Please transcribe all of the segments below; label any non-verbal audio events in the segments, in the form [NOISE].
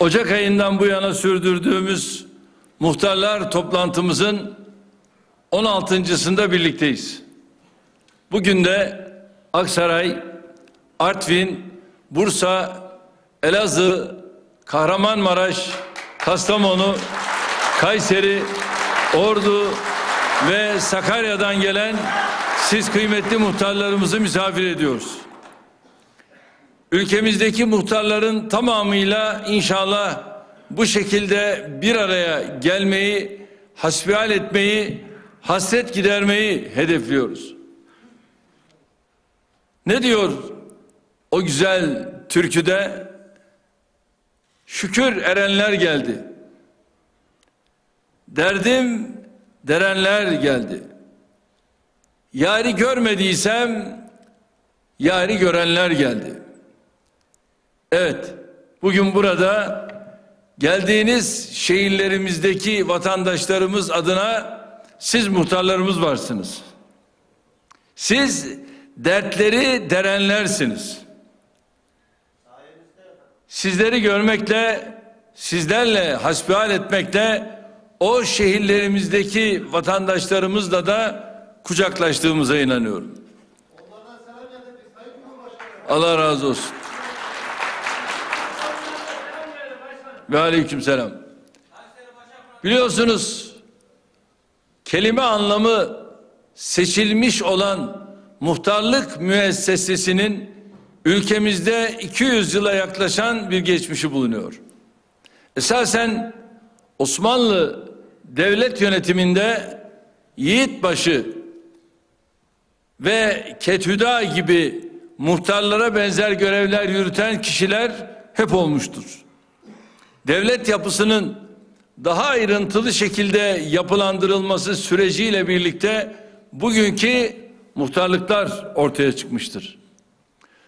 Ocak ayından bu yana sürdürdüğümüz muhtarlar toplantımızın 16.sında birlikteyiz. Bugün de Aksaray, Artvin, Bursa, Elazığ, Kahramanmaraş, Kastamonu, Kayseri, Ordu ve Sakarya'dan gelen siz kıymetli muhtarlarımızı misafir ediyoruz. Ülkemizdeki muhtarların tamamıyla inşallah bu şekilde bir araya gelmeyi, hasbihal etmeyi, hasret gidermeyi hedefliyoruz. Ne diyor o güzel türküde? Şükür erenler geldi. Derdim derenler geldi. Yari görmediysem yari görenler geldi. Evet, bugün burada geldiğiniz şehirlerimizdeki vatandaşlarımız adına siz muhtarlarımız varsınız. Siz dertleri derenlersiniz. Sizleri görmekle, sizlerle hasbihal etmekle o şehirlerimizdeki vatandaşlarımızla da kucaklaştığımıza inanıyorum. Allah razı olsun. Ve aleyküm selam. Biliyorsunuz kelime anlamı seçilmiş olan muhtarlık müessesesinin ülkemizde 200 yıla yaklaşan bir geçmişi bulunuyor. Esasen Osmanlı devlet yönetiminde Yiğitbaşı ve Kethüda gibi muhtarlara benzer görevler yürüten kişiler hep olmuştur. Devlet yapısının daha ayrıntılı şekilde yapılandırılması süreciyle birlikte bugünkü muhtarlıklar ortaya çıkmıştır.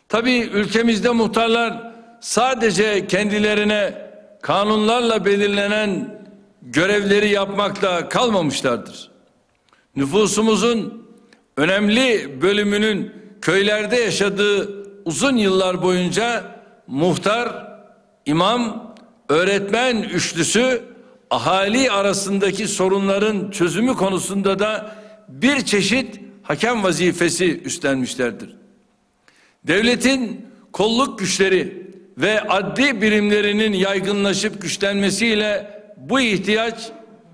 Tabii ülkemizde muhtarlar sadece kendilerine kanunlarla belirlenen görevleri yapmakla kalmamışlardır. Nüfusumuzun önemli bölümünün köylerde yaşadığı uzun yıllar boyunca muhtar, imam, öğretmen üçlüsü ahali arasındaki sorunların çözümü konusunda da bir çeşit hakem vazifesi üstlenmişlerdir. Devletin kolluk güçleri ve adli birimlerinin yaygınlaşıp güçlenmesiyle bu ihtiyaç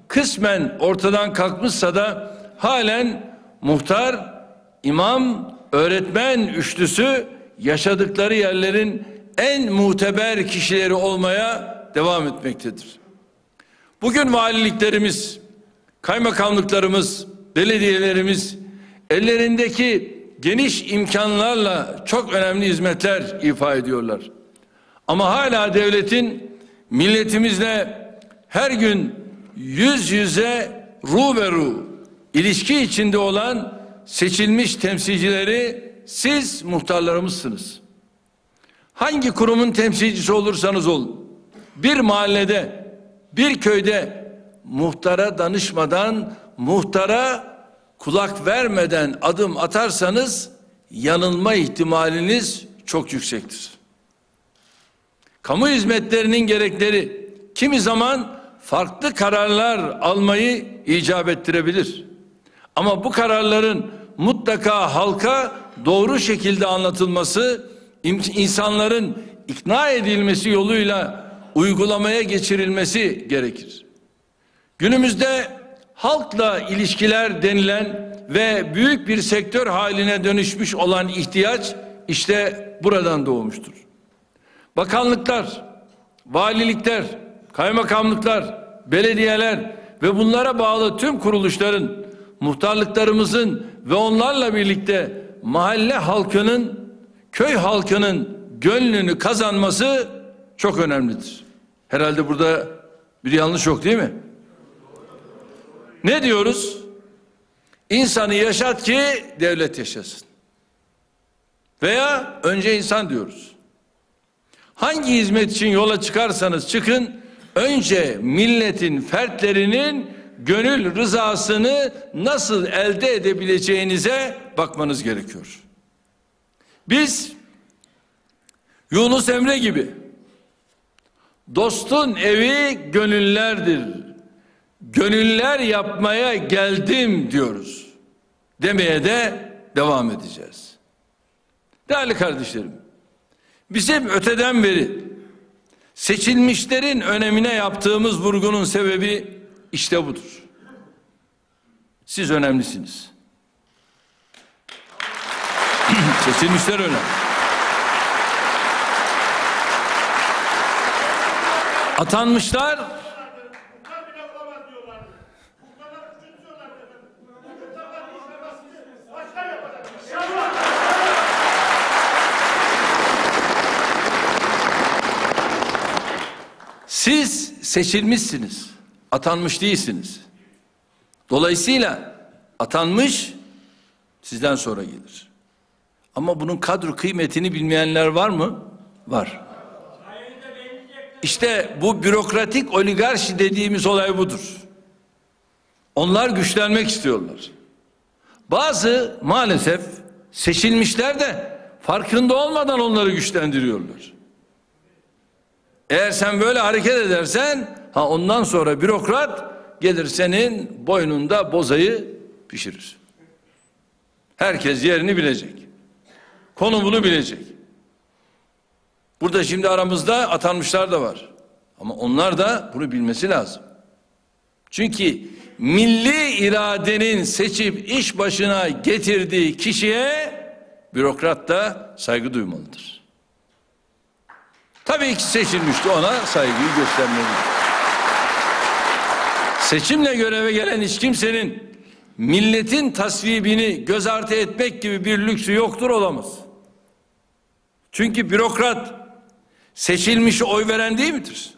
kısmen ortadan kalkmışsa da halen muhtar, imam, öğretmen üçlüsü yaşadıkları yerlerin en muteber kişileri olmaya devam etmektedir. Bugün valiliklerimiz, kaymakamlıklarımız, belediyelerimiz ellerindeki geniş imkanlarla çok önemli hizmetler ifa ediyorlar. Ama hala devletin milletimizle her gün yüz yüze ruh ve ruh ilişki içinde olan seçilmiş temsilcileri siz muhtarlarımızsınız. Hangi kurumun temsilcisi olursanız olun. Bir mahallede, bir köyde muhtara danışmadan, muhtara kulak vermeden adım atarsanız yanılma ihtimaliniz çok yüksektir. Kamu hizmetlerinin gerekleri kimi zaman farklı kararlar almayı icap ettirebilir. Ama bu kararların mutlaka halka doğru şekilde anlatılması, insanların ikna edilmesi yoluyla uygulamaya geçirilmesi gerekir. Günümüzde halkla ilişkiler denilen ve büyük bir sektör haline dönüşmüş olan ihtiyaç işte buradan doğmuştur. Bakanlıklar, valilikler, kaymakamlıklar, belediyeler ve bunlara bağlı tüm kuruluşların, muhtarlıklarımızın ve onlarla birlikte mahalle halkının, köy halkının gönlünü kazanması çok önemlidir. Herhalde burada bir yanlış yok değil mi? Ne diyoruz? İnsanı yaşat ki devlet yaşasın. Veya önce insan diyoruz. Hangi hizmet için yola çıkarsanız çıkın, önce milletin fertlerinin gönül rızasını nasıl elde edebileceğinize bakmanız gerekiyor. Biz Yunus Emre gibi Dostun evi gönüllerdir. Gönüller yapmaya geldim diyoruz. Demeye de devam edeceğiz. Değerli kardeşlerim, bizim öteden beri seçilmişlerin önemine yaptığımız vurgunun sebebi işte budur. Siz önemlisiniz. [CLEARS THROAT] Seçilmişler önemli. Atanmışlar Muhtar bile olamaz diyorlardı. Muhtarlar küçültüyorlardı efendim. Muhtarlar inşallah sizi başkan yapacak. İnşallah. siz seçilmişsiniz. Atanmış değilsiniz. Dolayısıyla atanmış sizden sonra gelir. Ama bunun kadro kıymetini bilmeyenler var mı? Var. İşte bu bürokratik oligarşi dediğimiz olay budur. Onlar güçlenmek istiyorlar. Bazı maalesef seçilmişler de farkında olmadan onları güçlendiriyorlar. Eğer sen böyle hareket edersen ha ondan sonra bürokrat gelir senin boynunda bozayı pişirir. Herkes yerini bilecek. Konumunu bilecek. Burada şimdi aramızda atanmışlar da var. Ama onlar da bunu bilmesi lazım. Çünkü milli iradenin seçip iş başına getirdiği kişiye bürokrat da saygı duymalıdır. Tabii ki seçilmişti ona saygıyı göstermelidir. Seçimle göreve gelen hiç kimsenin milletin tasvibini göz ardı etmek gibi bir lüksü yoktur olamaz. Çünkü bürokrat seçilmişi oy veren değil midir?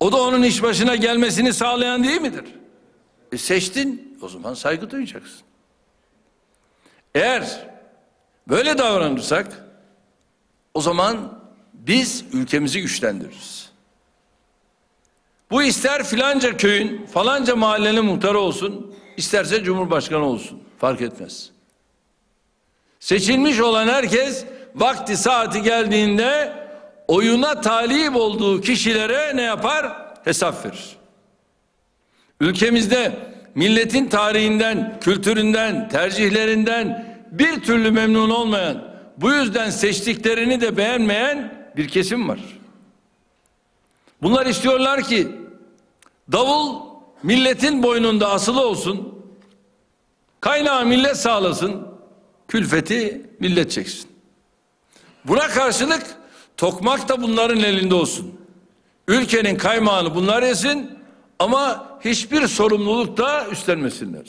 O da onun iş başına gelmesini sağlayan değil midir? E seçtin o zaman saygı duyacaksın. Eğer böyle davranırsak o zaman biz ülkemizi güçlendiririz. Bu ister filanca köyün falanca mahallenin muhtarı olsun, isterse cumhurbaşkanı olsun fark etmez. Seçilmiş olan herkes vakti saati geldiğinde oyuna talip olduğu kişilere ne yapar? Hesap verir. Ülkemizde milletin tarihinden, kültüründen, tercihlerinden bir türlü memnun olmayan, bu yüzden seçtiklerini de beğenmeyen bir kesim var. Bunlar istiyorlar ki davul milletin boynunda asılı olsun, kaynağı millet sağlasın, külfeti millet çeksin. Buna karşılık tokmak da bunların elinde olsun. Ülkenin kaymağını bunlar yesin ama hiçbir sorumluluk da üstlenmesinler.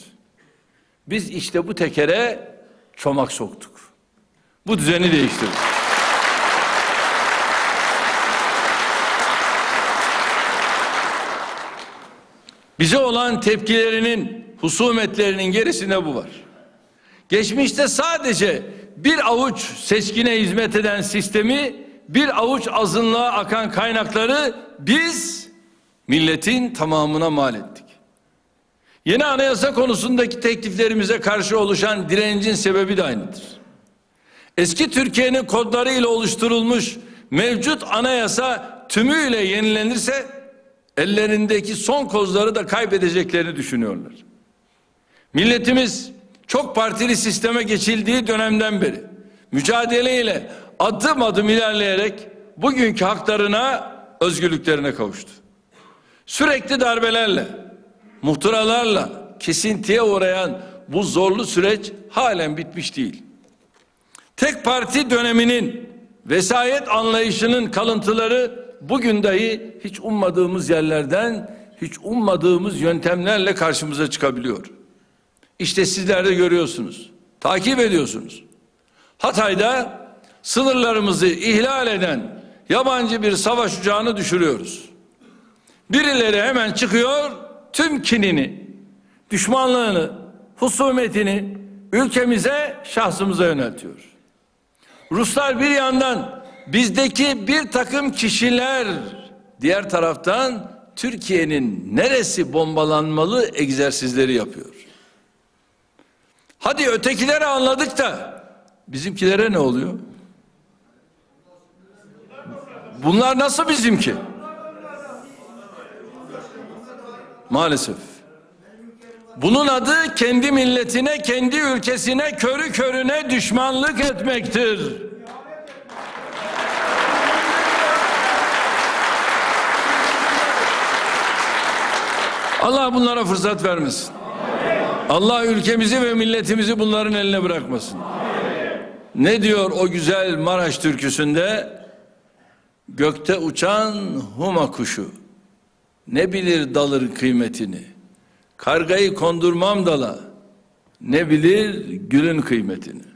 Biz işte bu tekere çomak soktuk. Bu düzeni değiştirdik. Bize olan tepkilerinin, husumetlerinin gerisinde bu var. Geçmişte sadece bir avuç seçkine hizmet eden sistemi, bir avuç azınlığa akan kaynakları biz milletin tamamına mal ettik. Yeni anayasa konusundaki tekliflerimize karşı oluşan direncin sebebi de aynıdır. Eski Türkiye'nin kodlarıyla oluşturulmuş mevcut anayasa tümüyle yenilenirse ellerindeki son kozları da kaybedeceklerini düşünüyorlar. Milletimiz çok partili sisteme geçildiği dönemden beri mücadeleyle adım adım ilerleyerek bugünkü haklarına, özgürlüklerine kavuştu. Sürekli darbelerle, muhtıralarla kesintiye uğrayan bu zorlu süreç halen bitmiş değil. Tek parti döneminin vesayet anlayışının kalıntıları bugün dahi hiç ummadığımız yerlerden, hiç ummadığımız yöntemlerle karşımıza çıkabiliyor. İşte sizler de görüyorsunuz, takip ediyorsunuz. Hatay'da sınırlarımızı ihlal eden yabancı bir savaş uçağını düşürüyoruz. Birileri hemen çıkıyor, tüm kinini, düşmanlığını, husumetini ülkemize, şahsımıza yöneltiyor. Ruslar bir yandan bizdeki bir takım kişiler diğer taraftan Türkiye'nin neresi bombalanmalı egzersizleri yapıyor. Hadi ötekileri anladık da bizimkilere ne oluyor? Bunlar nasıl bizimki? Maalesef. Bunun adı kendi milletine, kendi ülkesine körü körüne düşmanlık etmektir. Allah bunlara fırsat vermesin. Allah ülkemizi ve milletimizi bunların eline bırakmasın. Ne diyor o güzel Maraş türküsünde? Gökte uçan huma kuşu. Ne bilir dalır kıymetini. Kargayı kondurmam dala. Ne bilir gülün kıymetini.